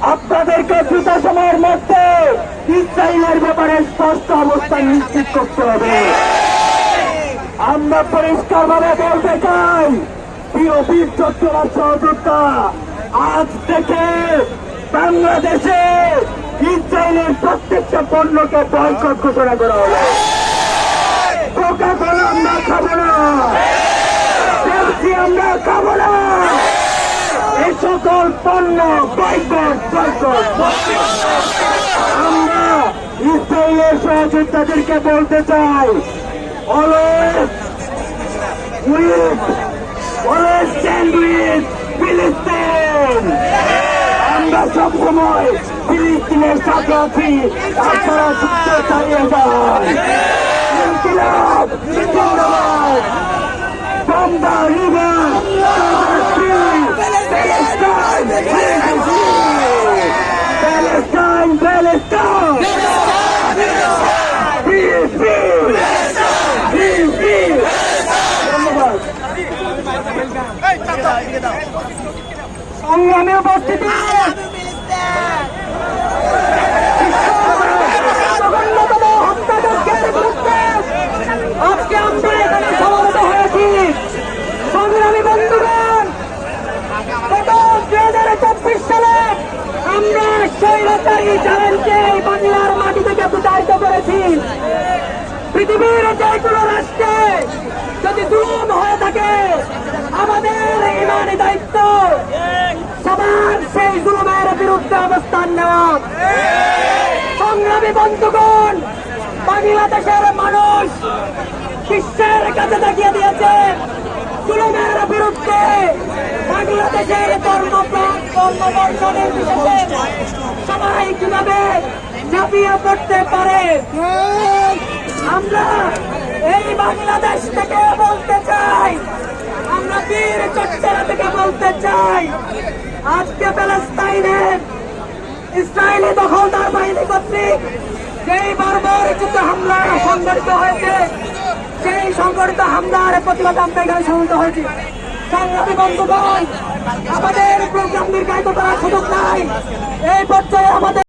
আপনাদেরকে দ্রুত সময়ের মধ্যে? ইসরায়েলের ব্যাপারে স্পষ্ট অবস্থান নিশ্চিত করতে হবে। আমরা পরিষ্কার ভাবে বলতে চাই, প্রিয় বীর চট্টগ্রাম সহযোদ্ধা, আজ থেকে বাংলাদেশে ইসরায়েলের প্রত্যেকটা পণ্যকে বয়কট ঘোষণা করা হলো। সকল পণ্য বয়কট বয়কট আমরা ইসরায়েলের সহযোদ্ধাদেরকে বলতে চাই, অলওয়েজ উইথ আমরা সব সময় ফিলিস্তিনের সাথে আছি, আপনারা যুদ্ধ চালিয়ে যান। সংগ্রামে উপস্থিতি হাজার চব্বিশ সালে আমরা স্বৈরাচারী চ্যালেঞ্জকে এই বাংলার মাটি থেকে প্রচারিত করেছি। পৃথিবীর যে কোনো রাষ্ট্রে যদি জুলুম হয়ে থাকে আমাদের ইমানি দায়িত্ব। সবার সেই জুলুমের বিরুদ্ধে অবস্থান নেওয়া। সংগ্রামী বন্ধুগণ, বাংলাদেশের মানুষ বিশ্বের কাছে দেখিয়ে দিয়েছে, জুলুমের বিরুদ্ধে বাংলাদেশের ধর্মপ্রাণ কর্মবর্ষণের বিশেষে সবাই কীভাবে ঝাঁপিয়ে পড়তে পারে? আমরা এই বাংলাদেশ থেকে বলতে চাই আমরা বীর চট্টরা থেকে বলতে চাই, আজকে প্যালেস্তাইনের ইসরায়েলি দখলদার বাহিনী কর্তৃক যেই বারবার যুদ্ধ হামলা সংঘটিত হয়েছে, সেই সংঘটিত হামলার প্রতিবাদ আমরা এখানে সংঘটিত হয়েছি। সংগ্রামী বন্ধুগণ, আমাদের প্রোগ্রাম দীর্ঘায়িত করার সুযোগ নাই। এই পর্যায়ে আমাদের